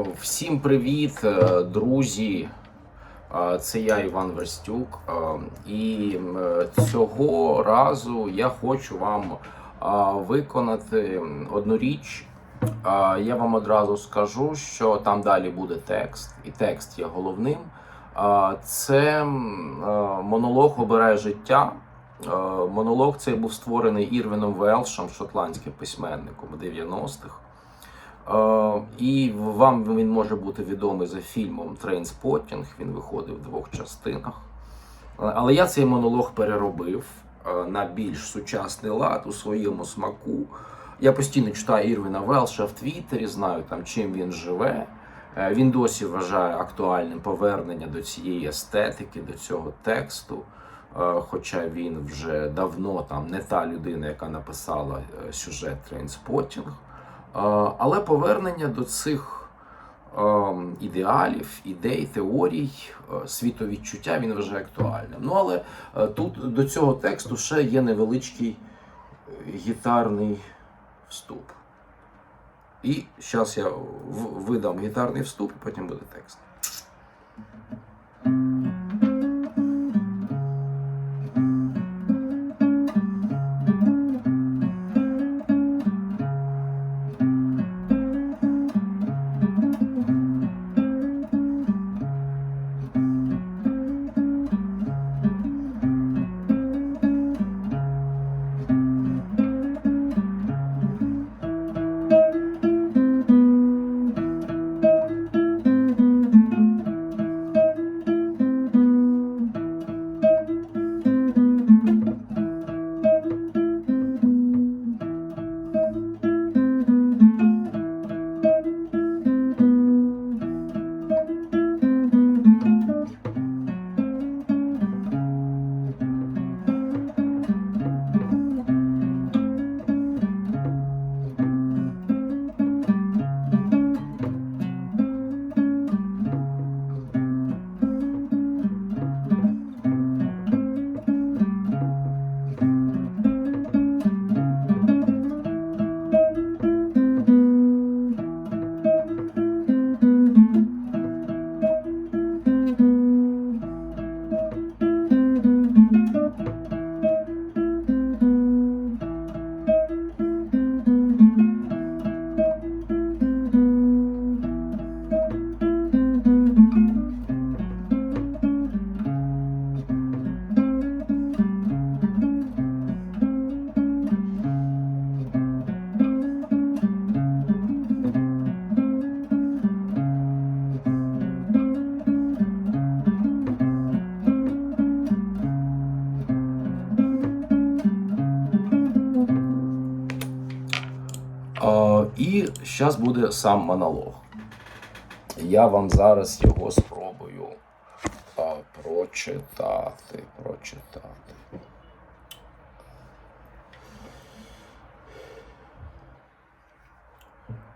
Всім привіт, е, друзі. Е, Це я Іван Верстюк. Е, І цього разу я хочу вам виконати одну річ. Я вам одразу скажу, що там далі буде текст, і текст є головним. Це монолог обирає життя. Монолог цей був створений Ірвіном Велшем, шотландським письменником 90-х. Е, І вам він може бути відомий за фільмом Трейнспотінг. Він виходив в двох частинах. Е, Але я цей монолог переробив е, на більш сучасний лад у своєму смаку. Я постійно читаю Ірвіна Велша в Твіттері, знаю там, чим він живе. Він досі вважає актуальним повернення до цієї естетики, до цього тексту. Хоча він вже давно там не та людина, яка написала сюжет Трейнспотінг. Е, Але повернення до цих е, ідеалів, ідей, теорій, е, світовідчуття він вважає актуальним. Ну але е, тут до цього тексту ще є невеличкий гітарний вступ. І зараз я видам гітарний вступ, і потім буде текст. І зараз буде сам монолог. Я вам зараз його спробую е, прочитати. Прочитати.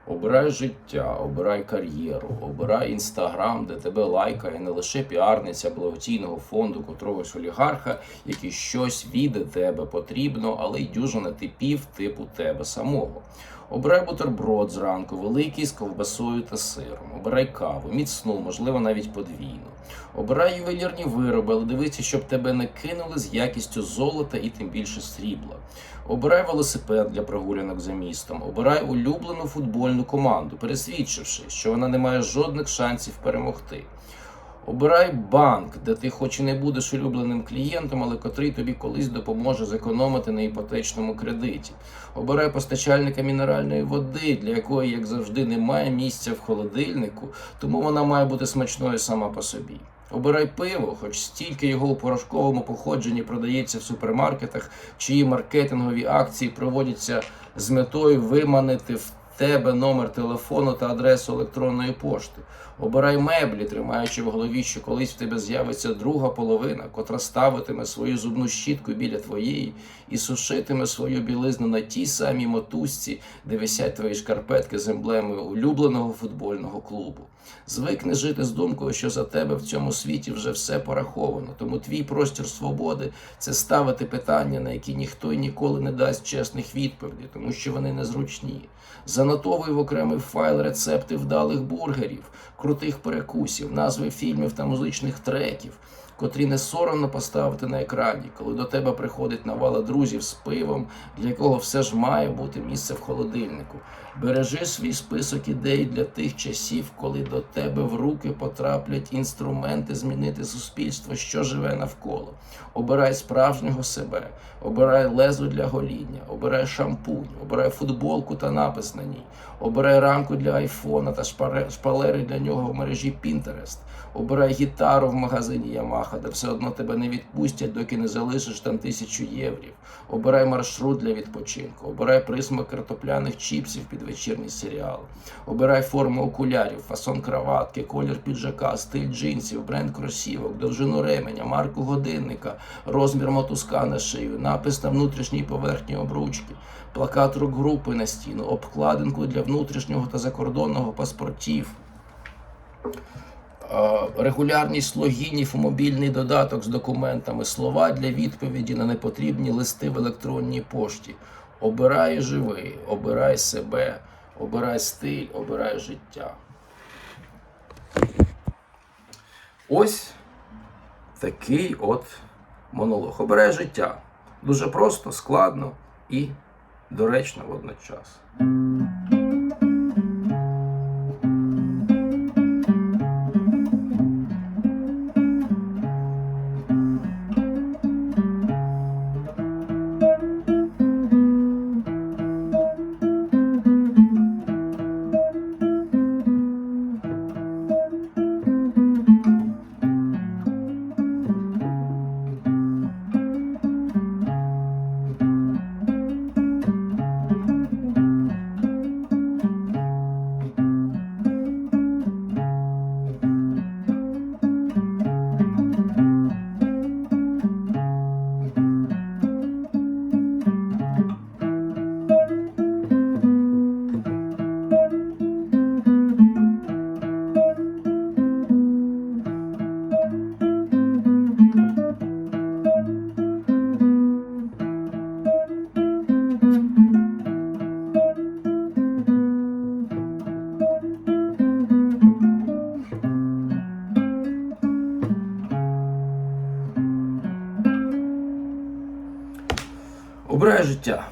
Обирай життя, обирай кар'єру, обирай інстаграм, де тебе лайкає не лише піарниця благодійного фонду котрогось олігарха, який щось від тебе потрібно, але й дюжина типів типу тебе самого. Обирай бутерброд зранку, великий з ковбасою та сиром. Обирай каву, міцну, можливо, навіть подвійну. Обирай ювелірні вироби, але дивися, щоб тебе не кинули з якістю золота і тим більше срібла. Обирай велосипед для прогулянок за містом. Обирай улюблену футбольну команду, пересвідчивши, що вона не має жодних шансів перемогти. Обирай банк, де ти хоч і не будеш улюбленим клієнтом, але котрий тобі колись допоможе зекономити на іпотечному кредиті. Обирай постачальника мінеральної води, для якої, як завжди, немає місця в холодильнику, тому вона має бути смачною сама по собі. Обирай пиво, хоч стільки його у порошковому походженні продається в супермаркетах, чиї маркетингові акції проводяться з метою виманити в тебе номер телефону та адресу електронної пошти. Обирай меблі, тримаючи в голові, що колись в тебе з'явиться друга половина, котра ставитиме свою зубну щітку біля твоєї і сушитиме свою білизну на тій самій мотузці, де висять твої шкарпетки з емблемою улюбленого футбольного клубу. Звикни жити з думкою, що за тебе в цьому світі вже все пораховано. Тому твій простір свободи це ставити питання, на які ніхто і ніколи не дасть чесних відповідей, тому що вони незручні. Занотовуй в окремий файл рецепти вдалих бургерів, крутих перекусів, назви фільмів та музичних треків, котрі не соромно поставити на екрані, коли до тебе приходить навала друзів з пивом, для якого все ж має бути місце в холодильнику. Бережи свій список ідей для тих часів, коли до тебе в руки потраплять інструменти змінити суспільство, що живе навколо. Обирай справжнього себе, обирай лезо для гоління, обирай шампунь, обирай футболку та напис на ній, обирай рамку для айфона та шпалери для нього в мережі Pinterest. Обирай гітару в магазині Yamaha, де все одно тебе не відпустять, доки не залишиш там тисячу єврів. Обирай маршрут для відпочинку, обирай присмак картопляних чіпсів під вечірній серіал. Обирай форму окулярів, фасон краватки, колір піджака, стиль джинсів, бренд кросівок, довжину ременя, марку годинника, розмір мотузка на шию, напис на внутрішній поверхні обручки, плакат рок-групи на стіну, обкладинку для внутрішнього та закордонного паспортів. Регулярність логінів у мобільний додаток з документами, слова для відповіді на непотрібні листи в електронній пошті. Обирай і живи, обирай себе, обирай стиль, обирай життя. Ось такий от монолог. Обирай життя. Дуже просто, складно і доречно водночас. Життя.